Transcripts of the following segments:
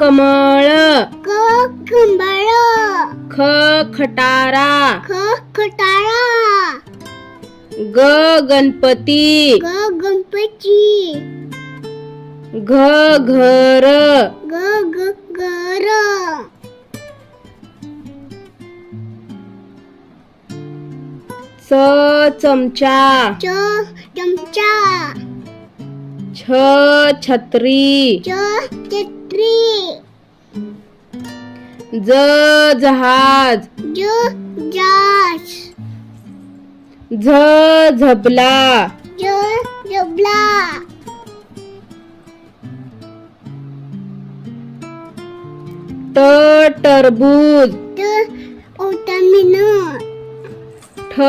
कमळ क कंबळ ख खटारा ख खटाळा ग गणपती ग गणपती घ घर ग ग घर. च चमचा. च चमचा. छ छत्री। छत्री। ज जहाज़। ज जास झ झबला। ज जबला ट ओटामिन। ठ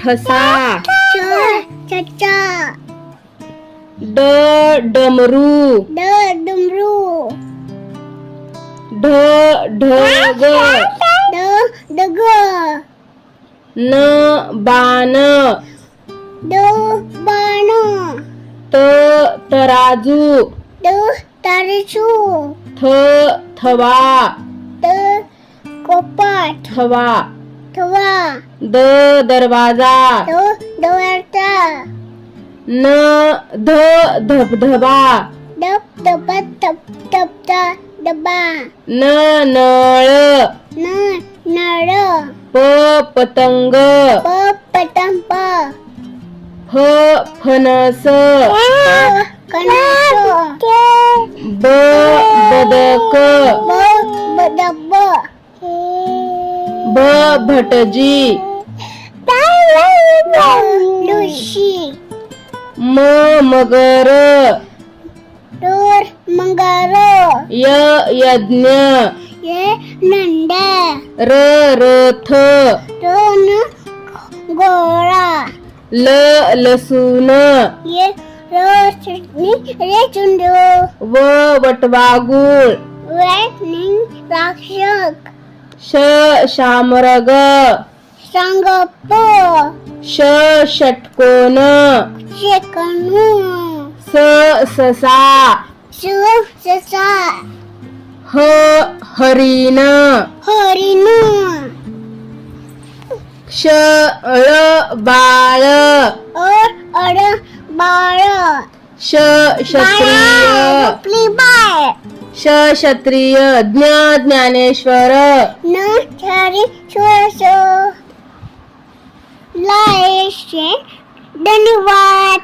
ठसा। चचा ड डमरू. ड डमरू. ढ ढग. ड डग. न बाण. ड बाण. त तराजू. ड तारसू थ थवा. ड कोपाट. थवा. थवा. द दरवाजा. ड डवारता न ध धबधबा डब डबा टप टपता डबा न नळ न नळ प पतंग प पटंप फ फणस कणस ब बदक ब बडब भ भटजी लुशी म मगर। मंगार। य यज्ञ। ये नंद र रथ। दोन गोळा ल लसूण ये रे चुंडू। व वटवागुळ। राक्षक श शामरग। संगप श षटकोन शेकणू स ससा। सु ससा। ह हरिण। हरिणू। श ळ बाळ। और अड बाळ। श क्षत्रिय। श क्षत्रिय। ज्ञ ज्ञानेश्वर। न छारी છે. ધન્યવાદ.